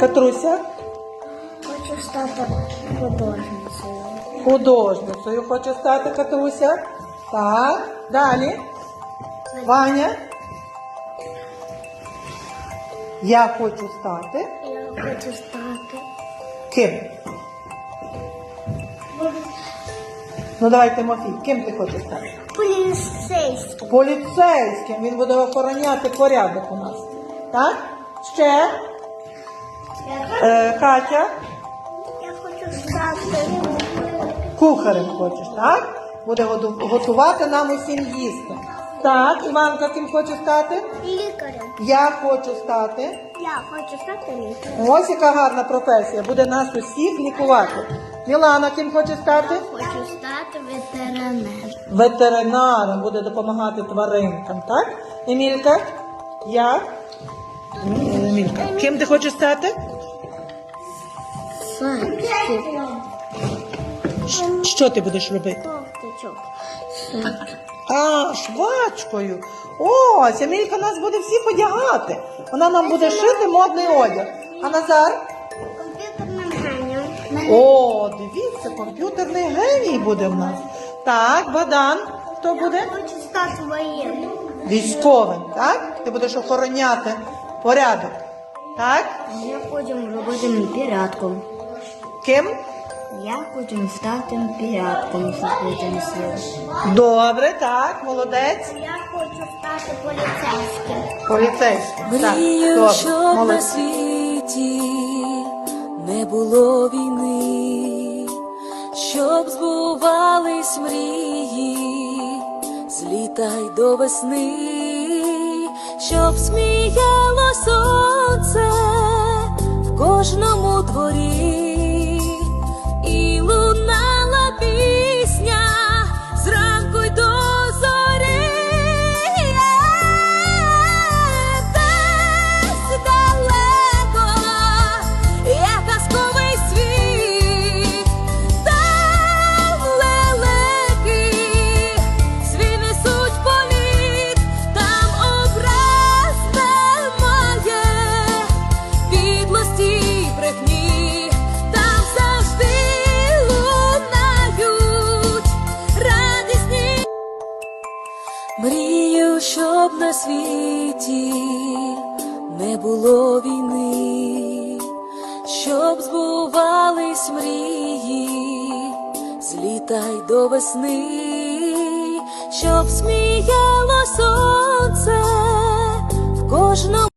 Катруся? Хочу стати художницею. Художницею хоче стати Катруся. Так. Далі. Ваня. Я хочу стати. Я хочу стати Ким? Ну давай, Тимофій, ким ти хочеш стати? поліцейським. Поліцейським. Він буде охороняти порядок у нас. Так? Ще? Катя, Я хочу стати кухарем хочеш, так? Буде готувати нам усім їсти. Так, Іванка, ким хоче стати? лікарем. Я хочу стати. Я хочу стати лікарем. Ось яка гарна професія. Буде нас усіх лікувати. Мілана, ким хоче стати? Хочу стати ветеринаром. Ветеринаром буде допомагати тваринкам, так? Емілька? Я? Ем- Емілька. Ким ти хочеш стати? Що ти будеш робити? А, швачкою. Ось, Емілька нас буде всіх одягати. Вона нам буде шити модний одяг. А Назар? Комп'ютерним генієм. О, дивіться, комп'ютерний геній буде в нас. Так, Бадан, хто буде? Хочу стати воєнним. Військовим, так? Ти будеш охороняти порядок. Так? Я хочу робити піратком. Ким? Я хочу стати відкритими. Добре, так, молодець. Я хочу стати поліцейським. Поліцейським. Так, Мрію, добре, щоб на молодець. світі не було війни, щоб збувались мрії з літа й до весни, щоб сміяло сонце в кожному дворі на світі не було війни, щоб збувались мрії злітай до весни, щоб сміяло сонце в кожному.